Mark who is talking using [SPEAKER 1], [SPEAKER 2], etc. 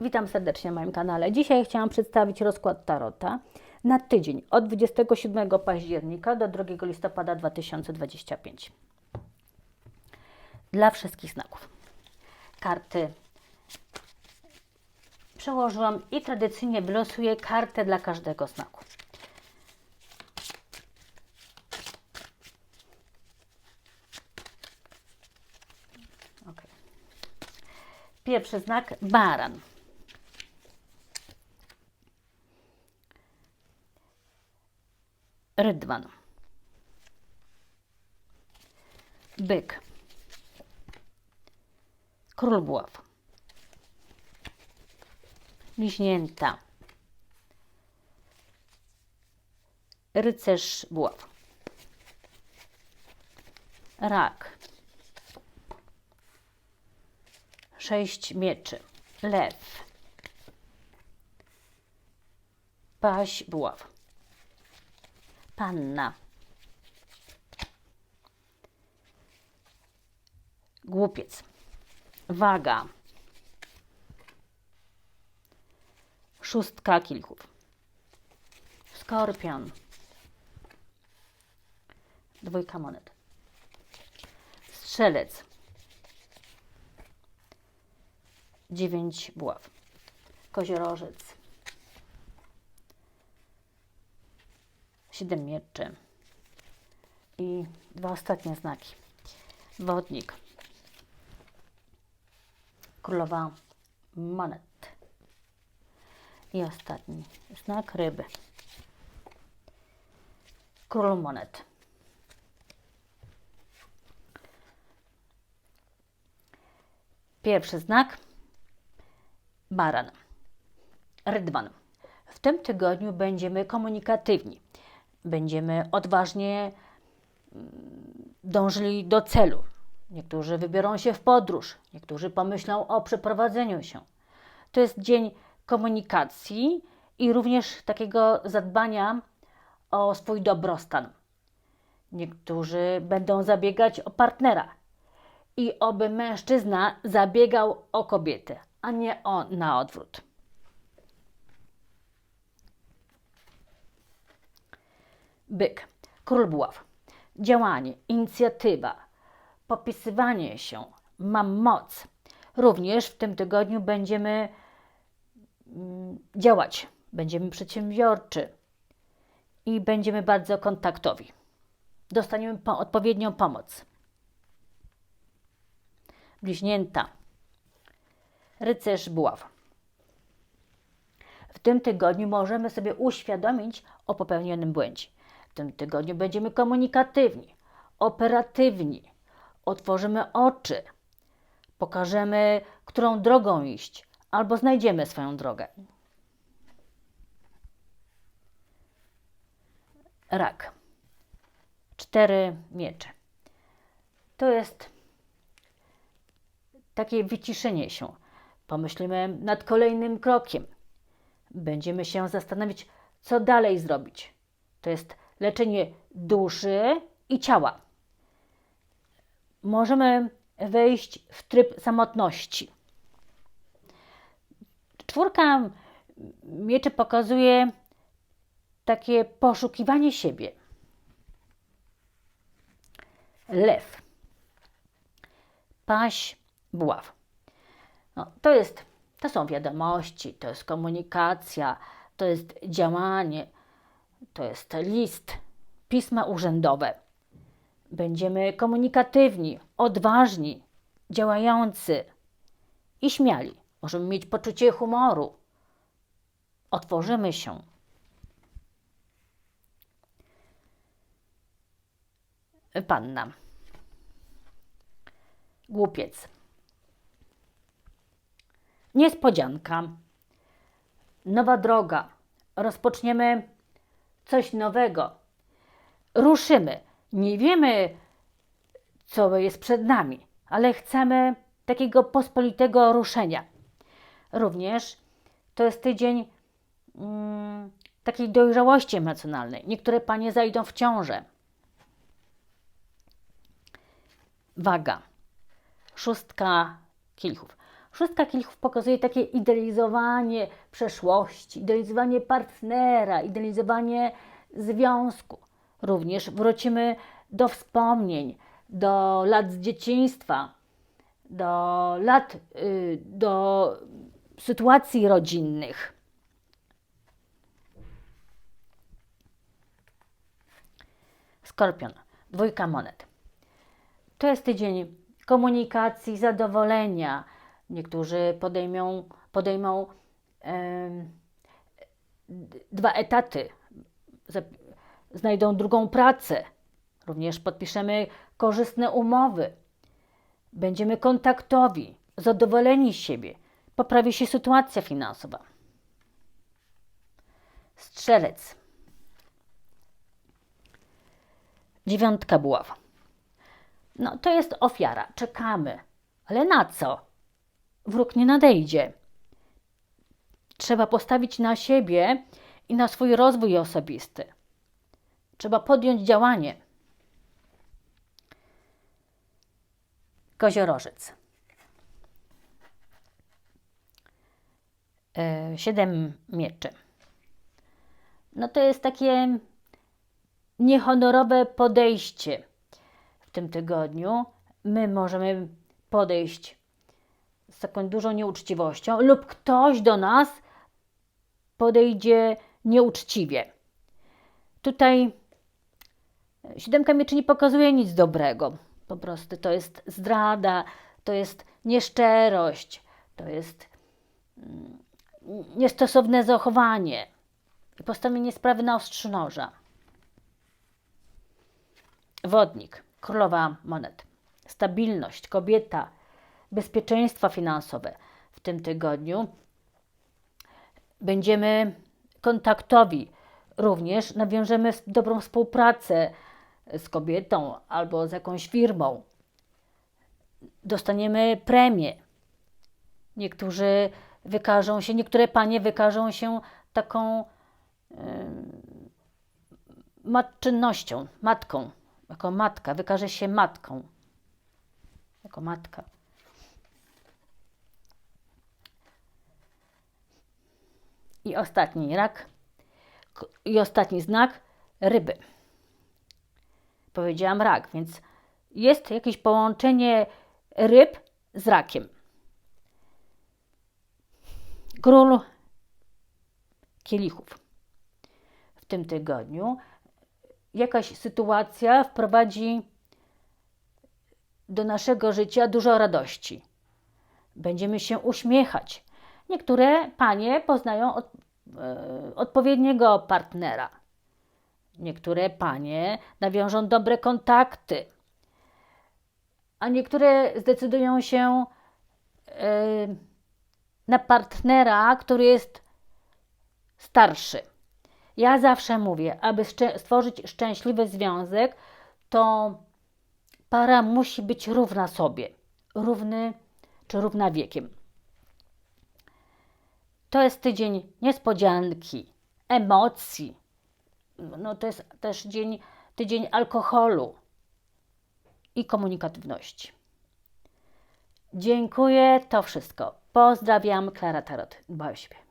[SPEAKER 1] Witam serdecznie na moim kanale. Dzisiaj chciałam przedstawić rozkład Tarota na tydzień od 27 października do 2 listopada 2025. Dla wszystkich znaków. Karty przełożyłam i tradycyjnie wylosuję kartę dla każdego znaku. Pierwszy znak baran. Rydwan. Byk. Król buław. Bliźnięta. Rycerz buław. Rak. Sześć mieczy. Lew. Paź buław. Panna. Głupiec. Waga. Szóstka kilków. Skorpion. Dwójka monet. Strzelec. Dziewięć buław. Koziorożec. Siedem mieczy. I dwa ostatnie znaki. Wodnik. Królowa monet. I ostatni znak ryby. Król monet. Pierwszy znak baran. Rydwan. W tym tygodniu będziemy komunikatywni. Będziemy odważnie mm, dążyli do celu. Niektórzy wybiorą się w podróż, niektórzy pomyślą o przeprowadzeniu się. To jest dzień komunikacji i również takiego zadbania o swój dobrostan. Niektórzy będą zabiegać o partnera i oby mężczyzna zabiegał o kobietę, a nie o na odwrót. Byk, król buław. Działanie, inicjatywa, popisywanie się. Mam moc. Również w tym tygodniu będziemy mm, działać, będziemy przedsiębiorczy i będziemy bardzo kontaktowi. Dostaniemy po, odpowiednią pomoc. Bliźnięta. Rycerz buław. W tym tygodniu możemy sobie uświadomić o popełnionym błędzie. W tym tygodniu będziemy komunikatywni, operatywni, otworzymy oczy, pokażemy, którą drogą iść, albo znajdziemy swoją drogę. Rak. Cztery miecze. To jest takie wyciszenie się. Pomyślimy nad kolejnym krokiem. Będziemy się zastanawiać, co dalej zrobić. To jest leczenie duszy i ciała. Możemy wejść w tryb samotności. Czwórka mieczy pokazuje takie poszukiwanie siebie. Lew. Paź, buław. No, to jest, to są wiadomości, to jest komunikacja, to jest działanie, to jest list, pisma urzędowe. Będziemy komunikatywni, odważni, działający i śmiali. Możemy mieć poczucie humoru. Otworzymy się. Panna. Głupiec. Niespodzianka. Nowa droga. Rozpoczniemy coś nowego. Ruszymy. Nie wiemy, co jest przed nami, ale chcemy takiego pospolitego ruszenia. Również to jest tydzień mm, takiej dojrzałości emocjonalnej. Niektóre panie zajdą w ciążę. Waga. Szóstka kielichów. Szóstka kielichów pokazuje takie idealizowanie przeszłości, idealizowanie partnera, idealizowanie związku. Również wrócimy do wspomnień, do lat z dzieciństwa, do lat, y, do sytuacji rodzinnych. Skorpion, dwójka monet. To jest tydzień komunikacji, zadowolenia. Niektórzy podejmą, podejmą d- dwa etaty, znajdą drugą pracę. Również podpiszemy korzystne umowy. Będziemy kontaktowi, zadowoleni z siebie. Poprawi się sytuacja finansowa. Strzelec. Dziewiątka buław. No to jest ofiara. Czekamy. Ale na co? Wróg nie nadejdzie. Trzeba postawić na siebie i na swój rozwój osobisty. Trzeba podjąć działanie. Koziorożec. E, Siedem mieczy. No to jest takie niehonorowe podejście w tym tygodniu. My możemy podejść z taką dużą nieuczciwością, lub ktoś do nas podejdzie nieuczciwie. Tutaj siódemka mieczy nie pokazuje nic dobrego. Po prostu to jest zdrada, to jest nieszczerość, to jest mm, niestosowne zachowanie i postawienie sprawy na ostrzu noża. Wodnik, królowa monet, stabilność, kobieta, bezpieczeństwo finansowe. W tym tygodniu będziemy kontaktowi. Również nawiążemy dobrą współpracę z kobietą albo z jakąś firmą. Dostaniemy premię. Niektórzy wykażą się, niektóre panie wykażą się taką em, matczynnością, matką, jako matka, wykaże się matką, jako matka. I ostatni rak, i ostatni znak ryby. Powiedziałam rak, więc jest jakieś połączenie ryb z rakiem. Król kielichów. W tym tygodniu jakaś sytuacja wprowadzi do naszego życia dużo radości. Będziemy się uśmiechać. Niektóre panie poznają od, e, odpowiedniego partnera. Niektóre panie nawiążą dobre kontakty, a niektóre zdecydują się e, na partnera, który jest starszy. Ja zawsze mówię, aby stworzyć szczęśliwy związek, to para musi być równa sobie, równy czy równa wiekiem. To jest tydzień niespodzianki, emocji. No to jest też dzień, tydzień alkoholu i komunikatywności. Dziękuję, to wszystko. Pozdrawiam, Klara Tarot. Dbaj o siebie.